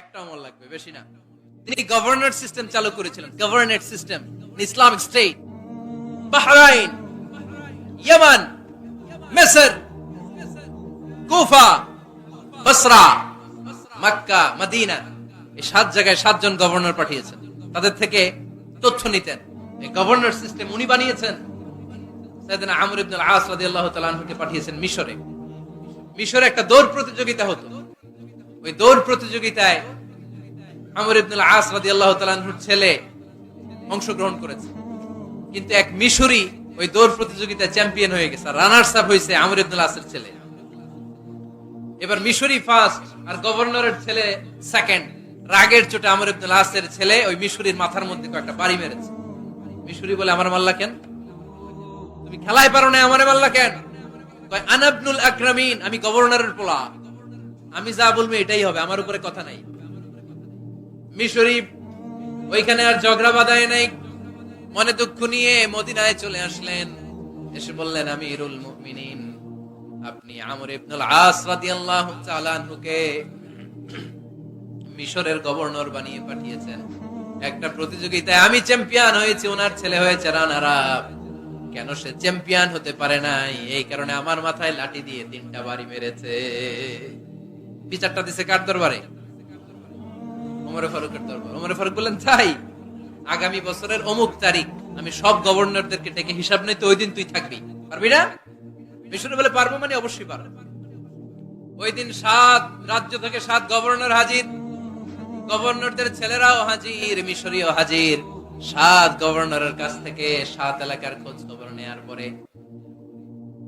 একটা আমল লাগবে, বেশি না। তিনি গভর্নর সিস্টেম চালু করেছিলেন governor system Islamic state Bahrain ইয়ামান মিসর কুফা বসরা মক্কা মদিনা এই সাত জায়গায় সাতজন গভর্নর পাঠিয়েছেন। তাদের থেকে তথ্য নিতেন। এই গভর্নর সিস্টেম উনি বানিয়েছেন। আমর ইবনুল আস রাদিয়াল্লাহু পাঠিয়েছেন মিশরে। মিশরে একটা দৌড় প্রতিযোগিতা হতো। ওই দৌড় প্রতিযোগিতায় আমর ইবনুল আস রাদিয়াল্লাহু তাআলা আনহুর ছেলে অংশগ্রহণ করেছে। কিন্তু এক মিশরি ওই দৌড় প্রতিযোগিতায় চ্যাম্পিয়ন হয়ে গেছে রানার্স আপ হয়েছে আমর ইবনুল আসের ছেলে। এবার মিশরি ফার্স্ট আর গভর্নরের ছেলে সেকেন্ড। রাগের চোটে আমর ইবনুল আসের ছেলে ওই মিশরির মাথার মধ্যে কয়েকটা বাড়ি মেরেছে। মিশরি বলে, আমার মাল্লা কেন? তুমি খেলায় পারো না, আমার মাল্লা কেন? আনাবনুল আকরামিন, আমি গভর্নরের পোলা। আমি যা বলব এটাই হবে, আমার উপরে কথা নাই। মিশরি ওইখানে আর ঝগড়া বাঁধায় নাই। মনে দুঃখ নিয়ে মদিনায় চলে আসলেন। এসে বললেন আমি ইরুল মুমিনিন, আপনি আমর ইবনুল আস রাদিয়াল্লাহু তাআলা আনহুকে মিশরের গভর্নর বানিয়ে পাঠিয়েছেন। একটা প্রতিযোগিতায় আমি চ্যাম্পিয়ন হয়েছি, ওনার ছেলে হয়েছে রানার কেন সে চ্যাম্পিয়ন হতে পারে নাই? এই কারণে আমার মাথায় লাঠি দিয়ে তিনটা বাড়ি মেরেছে। বিচারটা দিছে কার দরবারে? ওমরে ফারুকের দরবার। ওমরে ফারুক বললেন, তাই, আগামী বছরের অমুক তারিখ আমি সব গভর্নরদেরকে ডেকে হিসাব নেই, তো ওই দিন তুই থাকবি। পারবি না? মিশরে বলে, পারব মানে অবশ্যই পারব। ওই দিন সাত রাজ্য থেকে সাত গভর্নর হাজির। গভর্নরদের ছেলেরাও হাজির, মিশরীয় হাজির। সাত গভর্নরের কাছ থেকে সাত এলাকার খোঁজ খবর নেওয়ার পরে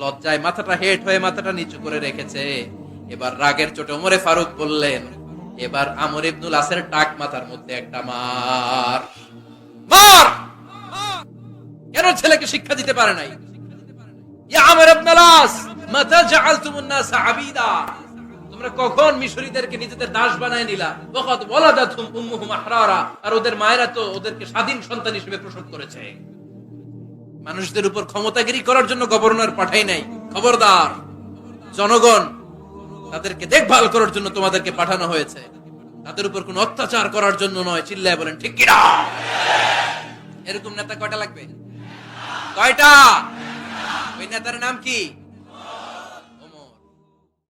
লজ্জায় মাথাটা হেট হয়ে মাথাটা নিচু করে রেখেছে। এবার রাগের চোটে ওমরে ফারুক বললেন, এবার আমর ইবনুল আসের টাক মাথার মধ্যে একটা মার। মার! কেন ছেলেকে শিক্ষা দিতে পারে নাই? আমর ইবনুল আস, মাতা জাআলতুমুন নাস আবিদা। তোমরা কখন মিশরীদেরকে নিজেদের দাস বানায় নিলা? ওয়াকাদ ওয়ালাদাতুম উম্মুহুম আহরারা। আর ওদের মায়েরা তো ওদেরকে স্বাধীন সন্তান হিসেবে প্রসব করেছে। মানুষদের উপর ক্ষমতাগিরি করার জন্য গভর্নর পাঠাই নাই। খবরদার, জনগণ, তাদেরকে দেখভাল করার জন্য তোমাদেরকে পাঠানো হয়েছে। তাদের উপর কোন অত্যাচার করার জন্য নয়, চিল্লায় বলেন, ঠিক কিনা? এরকম নেতা কয়টা লাগবে? কয়টা? ওই নেতার নাম কি?